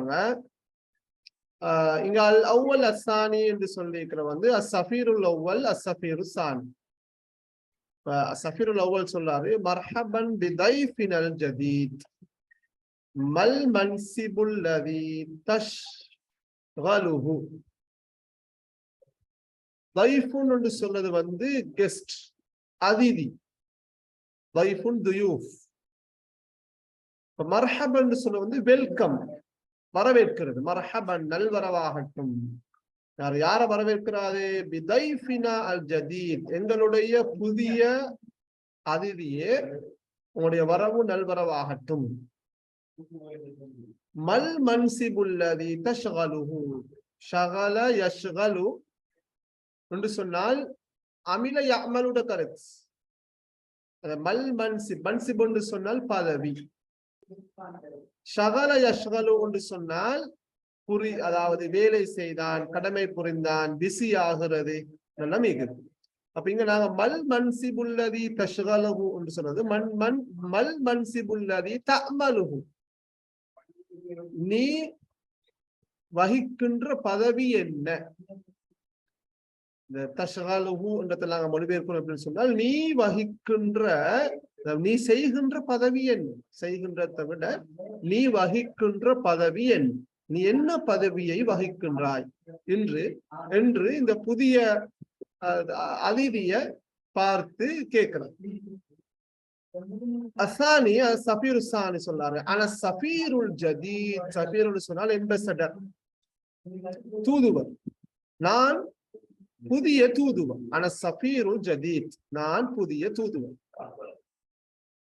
சொல்றாங்க இங்க அல் அவ்வல் அசானி என்று சொல்லியிருக்கிற வந்து அசஃபீருல் அவ்வல் அசஃபீரு சானி. சஃபீருல் அவ்வல் சொல்றாரு மர்ஹபன் பிதைஃபின் அல் ஜதீத் மல் மன்சிபுல் லதி தஷ் கலுஹு தைஃபுன் என்று சொல்றது வந்து கெஸ்ட் அதிதி. தைஃபுன் துயூஃப். மர்ஹபன் சொன்ன வந்து வெல்கம். வரவேற்கிறது. மரஹபன் நல்வரவாகட்டும். யார் யார வரவேற்கிறாரு? பிதைஃபினா அல் ஜதீத் எங்களுடைய புதிய அதிதியே உங்களுடைய வரவு நல்வரவாகட்டும். மல் மன்சிபுல்லதி தஷ்கலுஹு. ஷகல யஷ்கலு. என்று சொன்னால் அமில யமலுட கருத்து மல் மன்சிப் மன்சிப் என்று சொன்னால் பதவி. ஷகல யஷ்கலு என்று சொன்னால் புரி அதாவது வேலை செய்தான் கடமை புரிந்தான் பிஸி ஆகிறது மிகுது. அப்ப இங்க நாங்க மல் மன்சிபுல்லதி தஷ்கலகு என்று சொன்னது. மண் மண் மல் மன்சிபுல்லதி தமலுகு நீ வகிக்கின்ற பதவி என்ன? இந்த தஷ்கலுகு என்றதை நாங்க மொழிபெயர்க்கணும் அப்படின்னு சொன்னால் நீ வகிக்கின்ற நீ செய்கின்ற பதவி என்ன செய்கின்றதை விட நீ வகிக்கின்ற பதவி என்ன நீ என்ன பதவியை வகிக்கின்றாய்? என்று என்று இந்த புதிய அதிதிய பார்த்து கேட்கிறார். அசானி சபீர் சானி சொன்னாரு. ஆனா சபீருல் ஜதீத் சபீருல் சொன்னால் எம்பசடர் தூதுவர். நான் புதிய தூதுவர். ஆனா சபீருல் ஜதீத் நான் புதிய தூதுவர்.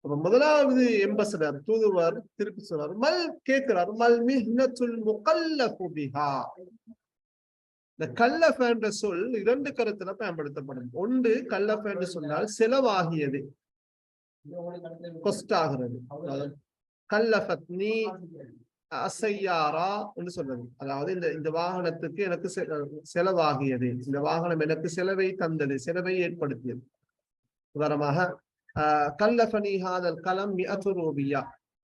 அப்ப முதலாவது எம்பசடர் தூதுவர் திருப்பி சொன்னார் மல் கேட்கிறார் மல் மிஹ்னத்துல் முகல்லஃபு பிஹா. இந்த கல்லஃப் என்ற சொல் இரண்டு கருத்துல பயன்படுத்தப்படும். ஒன்று கல்லஃப் என்று சொன்னால் செலவாகியது. கொஸ்ட் ஆகிறது. கல்லஃபத் நீ அசையாரா என்று சொல்றது. அதாவது இந்த இந்த வாகனத்துக்கு எனக்கு செலவாகியது. இந்த வாகனம் எனக்கு செலவை தந்தது செலவை ஏற்படுத்தியது. உதாரணமாக கல்லஃபனி ஹாதல் கலம் மிஅத்துரோபியா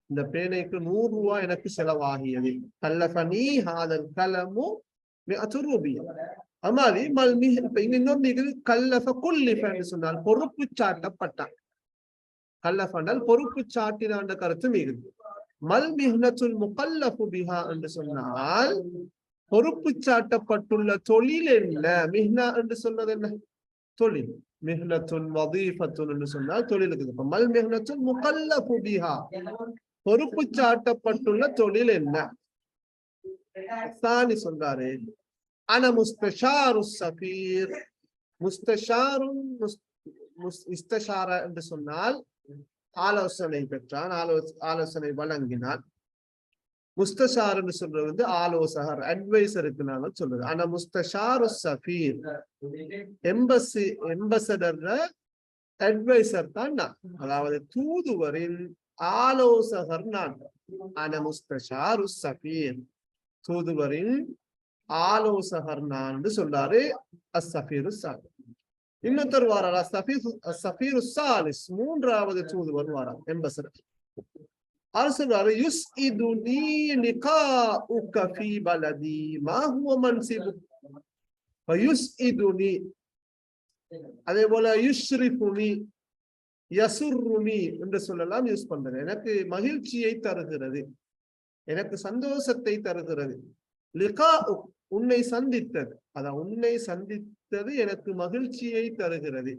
இந்த பேனைக்கு நூறு ரூபாய் எனக்கு செலவாகியது. கல்லஃபனி ஹாதல் கலமு மிஅத்துரோபியா அது மல் மிக இப்ப இன்னொரு நிகழ்வு கல்லஃப குல்லிஃபன்னு சொன்னால் பொறுப்பு சாட்டப்பட்டான் கல்லஃபனால் பொறுப்பு சாட்டினான்ற கருத்து மிகுது மல் மிஹ்னத்துல் முகல்லஃபு பிஹா என்று சொன்னால் பொறுப்பு சாட்டப்பட்டுள்ள தொழில் என்ன? மிஹ்னா என்று சொன்னது என்ன? தொழில். மிஹ்னத்துன் வதீஃபத்துன்னு சொன்னால் சொன்னால் தொழிலுக்கு இப்ப மல் மிஹ்னத்துன் முகல்ல புதிஹா பொறுப்பு சாட்டப்பட்டுள்ள தொழில் என்ன? சாணி சொல்றாரு அன முஸ்தஷாரு சபீர் முஸ்தஷாரும் இஸ்தஷார என்று சொன்னால் ஆலோசனை பெற்றான். ஆலோ ஆலோசனை வழங்கினான். முஸ்தஷார்னு சொல்றது வந்து ஆலோசகர் அட்வைசருக்குனால சொல்றது. ஆனா முஸ்தஷாரு சஃபீர். எம்பசி எம்பசடர் அட்வைசர் தான் நான். அதாவது தூதுவரின் ஆலோசகர் நான். ஆனா முஸ்தஷாரு சஃபீர். தூதுவரின் ஆலோசகர் நான் சொல்றாரு அசஃபீரு இன்னொருத்தர் வாரா சஃபீரு சாலிஸ். மூன்றாவது தூதுவர் வாரார் எம்பசடர் அவர் யுஸ் இது நீ உக்கி பலதி மா யுஸ் இது நீ அதே போல யுஸ்ரிஃபுனி யசுர்ருனி என்று சொல்லலாம் யூஸ் பண்றது. எனக்கு மகிழ்ச்சியை தருகிறது. எனக்கு சந்தோஷத்தை தருகிறது. லிகா உன்னை சந்தித்தது. அதான் உன்னை சந்தித்தது எனக்கு மகிழ்ச்சியை தருகிறது.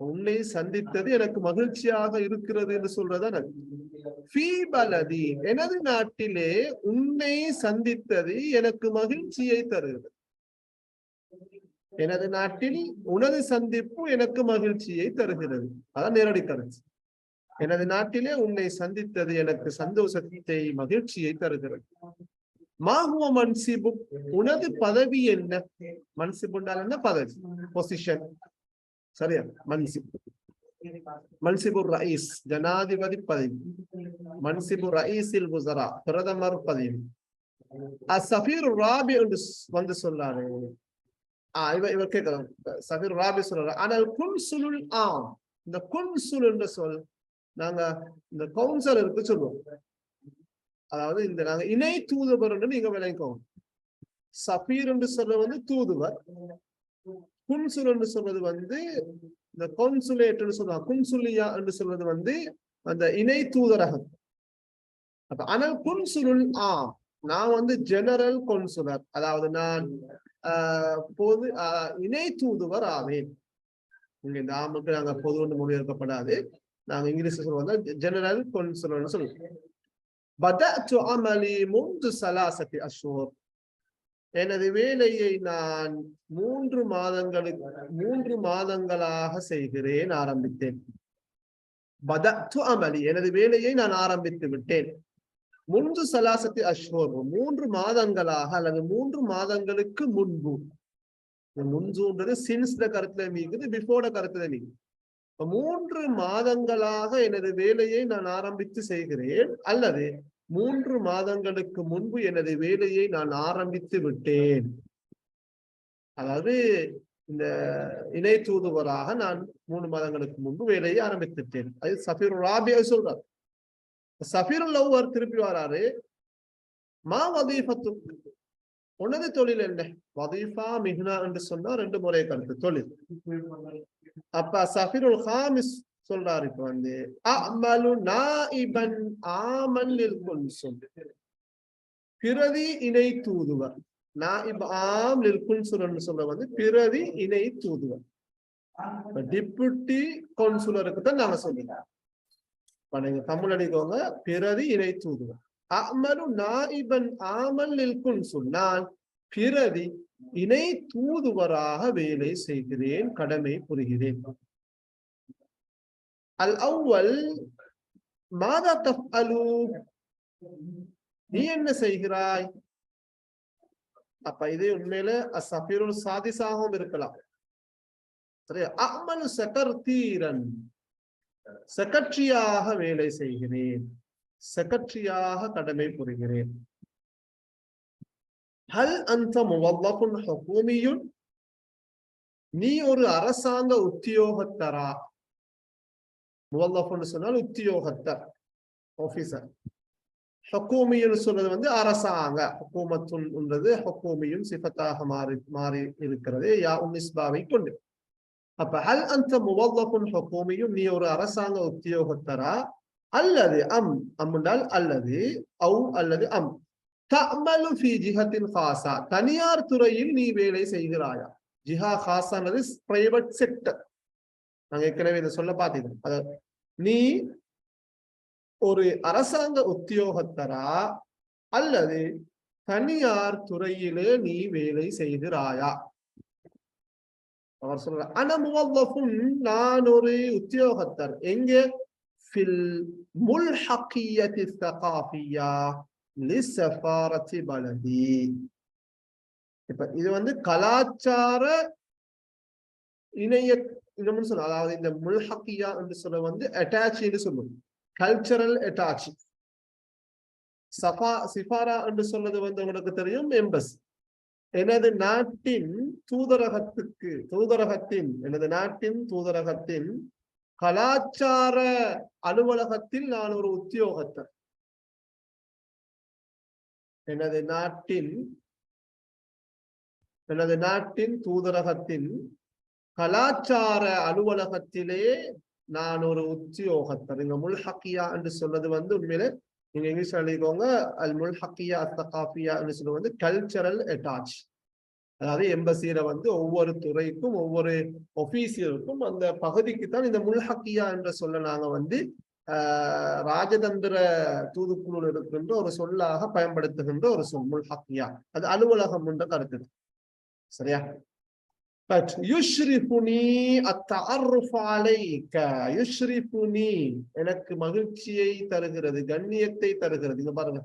உன்னை சந்தித்தது எனக்கு மகிழ்ச்சியாக இருக்கிறது என்று சொல்றதா பலதி எனது நாட்டிலே உன்னை சந்தித்தது எனக்கு மகிழ்ச்சியை தருகிறது. எனது நாட்டில் உனது சந்திப்பு எனக்கு மகிழ்ச்சியை தருகிறது. அதான் நேரடி கருத்து எனது நாட்டிலே உன்னை சந்தித்தது எனக்கு சந்தோஷத்தை மகிழ்ச்சியை தருகிறது. மாகுவ மன்சிபு உனது பதவி என்ன? மன்சிபுண்டால் என்ன பதவி? பொசிஷன் சரியா மன்சிப் மன்சிபு ரயீஸ் ஜனாதிபதி பதவி மன்சிபு ரயீஸில் குசரா பிரதமர் பதவி அசபீர் ராபி என்று வந்து சொல்றாரு ஆஹ் இவர் கேட்கலாம் சபீர் ராபி சொல்றாரு ஆனால் குன்சுலுல் ஆம் இந்த குன்சுல் என்ற சொல் நாங்க இந்த கவுன்சிலருக்கு சொல்லுவோம் அதாவது இந்த நாங்க இணை தூதுவர் நீங்க விளங்கிக்கோங்க சபீர் என்று சொல்ல வந்து தூதுவர் குன்சுல் என்று சொல்றது வந்து இந்த கொன்சுலேட்னு சொல்லுவாங்க. குன்சுலியா என்று சொல்றது வந்து அந்த இணை தூதரகம். அப்ப ஆனால் குன்சுலுல் ஆ நான் வந்து ஜெனரல் கொன்சுலர் அதாவது நான் ஆஹ் பொது ஆஹ் இணை தூதுவர் ஆவேன். இங்க இந்த ஆமுக்கு நாங்க பொது ஒன்று மொழிபெயர்க்கப்படாது. நாங்க இங்கிலீஷ்ல சொல்லுவோம் ஜெனரல் கொன்சுலர்னு சொல்லுவோம். பதத்து அமலி முந்து சலாசத்தி அஷூர் எனது வேலையை நான் மூன்று மாதங்களுக்கு மூன்று மாதங்களாக செய்கிறேன் ஆரம்பித்தேன். பதத்து அமலி எனது வேலையை நான் ஆரம்பித்து விட்டேன். முன்பு சலாசத்தி அஷ்வர் மூன்று மாதங்களாக அல்லது மூன்று மாதங்களுக்கு முன்பு. இந்த முன்சுன்றது கருத்துல நீக்குது பிஃபோர்ட கருத்துல நீக்குது. மூன்று மாதங்களாக எனது வேலையை நான் ஆரம்பித்து செய்கிறேன் அல்லது மூன்று மாதங்களுக்கு முன்பு எனது வேலையை நான் ஆரம்பித்து விட்டேன். அதாவது இந்த இணை தூதுவராக நான் மூணு மாதங்களுக்கு முன்பு வேலையை ஆரம்பித்துட்டேன் அது சஃபீர் ராபியா சொல்றார். சஃபீர் லவ்வர் திருப்பி வராரு. மா வதீஃபத்து உனது தொழில் என்ன? வதீஃபா மிஹ்னா என்று சொன்னா ரெண்டு முறை கருத்து. தொழில். அப்ப சஃபீருல் ஹாமிஸ் சொல்றாரு இப்ப வந்து அமலு நாஇபன் ஆமன் குன்சும் பிரதி இணை தூதுவர். நாஇப் ஆம் சொல்ற வந்து பிரதி இணை தூதுவர். டிப்யூட்டி கவுன்சிலருக்கு தான் நாங்க சொல்லுவோம் இப்ப நீங்க தமிழ் அடிக்கோங்க பிரதி இணை தூதுவர். அமலு நாஇபன் ஆமல் நிற்கும் சொன்னால் பிரதி இணை தூதுவராக வேலை செய்கிறேன் கடமை புரிகிறேன். அல் மாதா தப் அலு நீ என்ன செய்கிறாய்? அப்ப இது உண்மையில அசபீருல் சாதிசாகவும் இருக்கலாம். சரியா? அமலு சகர்தீரன் செகட்ரியாக வேலை செய்கிறேன் செகட்ரியாக கடமை புரிகிறேன். ஹல் அந்த முவல்லஃபுன் ஹுகூமியுன் நீ ஒரு அரசாங்க உத்தியோகத்தரா? முவல்லஃப்னு சொன்னால் உத்தியோகத்தர் ஆஃபீஸர் ஹக்கூமின்னு சொல்றது வந்து அரசாங்க ஹக்கூமத்துன்றது ஹக்கூமியும் சிஃபத்தாக மாறி மாறி இருக்கிறது யா உன்னிஸ்பாவை கொண்டு. அப்ப ஹல் அந்த முவல்லஃபுன் ஹக்கூமியும் நீ ஒரு அரசாங்க உத்தியோகத்தரா? அல்லது அம் அம்முண்டால் அல்லது அவு அல்லது அம். தமலு ஃபி ஜிஹத்தின் ஹாசா தனியார் துறையில் நீ வேலை செய்கிறாயா? ஜிஹா ஹாசானது பிரைவேட் செக்டர் நாங்க ஏற்கனவே இதை சொல்ல பார்த்தீங்க நீ ஒரு அரசாங்க உத்தியோகத்தரா அல்லது தனியார் துறையிலே நீ வேலை செய்கிறாயா? அவர் சொல்ற அனமுவல்லஃபுன் நான் ஒரு உத்தியோகத்தர். எங்க? ஃபில் முல்ஹக்கியத்தி பலதி. இப்ப இது வந்து கலாச்சார இணைய இன்னும் சொல்ல அதாவது இந்த முல்ஹக்கியா என்று சொல்ல வந்து அட்டாச் என்று சொல்லும் கல்ச்சரல் அட்டாச் சஃபா சிஃபாரா என்று சொல்றது வந்து உங்களுக்கு தெரியும் எம்பஸ் எனது நாட்டின் தூதரகத்துக்கு தூதரகத்தின் எனது நாட்டின் தூதரகத்தின் கலாச்சார அலுவலகத்தில் நான் ஒரு உத்தியோகத்தர். எனது நாட்டின் எனது நாட்டின் தூதரகத்தின் கலாச்சார அலுவலகத்திலே நான் ஒரு உத்தியோகத்தர். இங்க முல்ஹக்கியா என்று சொல்றது வந்து உண்மையில நீங்க இங்கிலீஷ் எழுதிக்கோங்க அல் முல்ஹக்கியா அத்தகாஃபியா சொல்றது வந்து கல்ச்சரல் அட்டாச் அதாவது எம்பசியில வந்து ஒவ்வொரு துறைக்கும் ஒவ்வொரு ஒபீசியருக்கும் அந்த பகுதிக்கு தான் இந்த முல்ஹக்கியா என்ற சொல்ல நாங்க வந்து ஆஹ் ராஜதந்திர தூதுக்குழு இருக்கின்ற ஒரு சொல்லாக பயன்படுத்துகின்ற ஒரு சொல் முல்ஹக்கியா. அது அலுவலகம் என்ற கருத்து. சரியா? But யுஷ்ரிஃபுனி அத்தஅர்ருஃப் alayka. யுஷ்ரிஃபுனி எனக்கு மகிழ்ச்சியை தருகிறது கண்ணியத்தை தருகிறது. இங்க பாருங்க.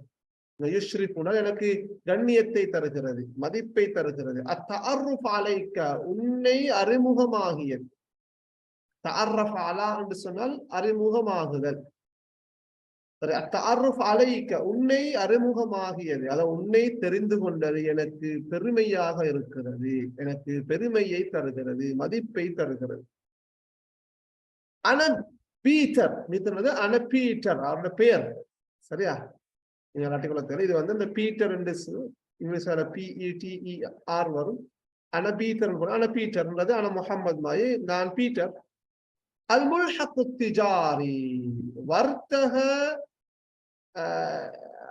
இந்த யுஷ்ரிஃபுனா எனக்கு கண்ணியத்தை தருகிறது மதிப்பை தருகிறது. அத்தஅர்ருஃப் அலைக்க உன்னை அறிமுகமாகியது. தஅர்ரஃப் அலா என்று சொன்னால் அறிமுகமாகுதல். சரி அலைக்க உன்னை அறிமுகமாகியது. அத உன்னை தெரிந்து கொண்டது எனக்கு பெருமையாக இருக்கிறது. எனக்கு பெருமையை தருகிறது மதிப்பை தருகிறது. அன பீட்டர். பீட்டர் அன பீட்டர் அவருடைய பெயர். சரியா? நீங்க நாட்டுக்குள்ள தெரியல இது வந்து இந்த பீட்டர் இங்கிலீஷ்ல பிஇடிஇ ஆர் வரும். அன பீட்டர் அன பீட்டர்ன்றது ஆனா முகமது மாயி நான் பீட்டர். அல்முல் ஹக்கு திஜாரி வர்த்தக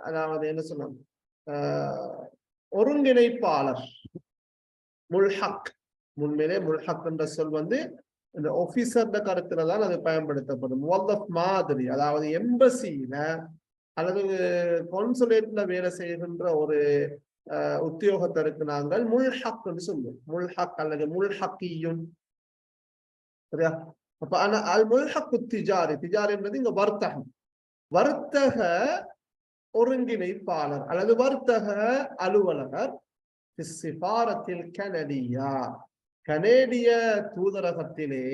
அதாவது என்ன சொன்னோம் ஆஹ், ஒருங்கிணைப்பாளர் முல்ஹக். முன்மையிலே முல்ஹக் என்ற சொல் வந்து இந்த ஆபீசர் கருத்துல தான் அது பயன்படுத்தப்படும். முவல்லப் மாதிரி அதாவது எம்பசியில அல்லது கான்சுலேட்ல வேலை செய்கின்ற ஒரு அஹ், உத்தியோகத்தருக்கு நாங்கள் முல்ஹக் என்று சொல்லுவோம். முல்ஹக் அல்லது முல்ஹக்கியுன். சரியா? அப்ப ஆனா அல் முல்ஹக்கு திஜாரி திஜாரி என்பது இங்க வர்த்தகம். வர்த்தக ஒருங்கிணைப்பாளர் அல்லது வர்த்தக அலுவலகர் சிபாரத்தில் கனடியா. கனேடிய தூதரகத்திலே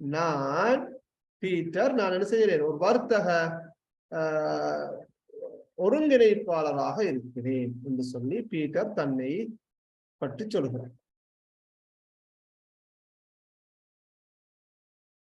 நான் பீட்டர் நான் என்ன செய்கிறேன்? ஒரு வர்த்தக ஆஹ், ஒருங்கிணைப்பாளராக இருக்கிறேன் என்று சொல்லி பீட்டர் தன்னை பற்றி சொல்கிறார்.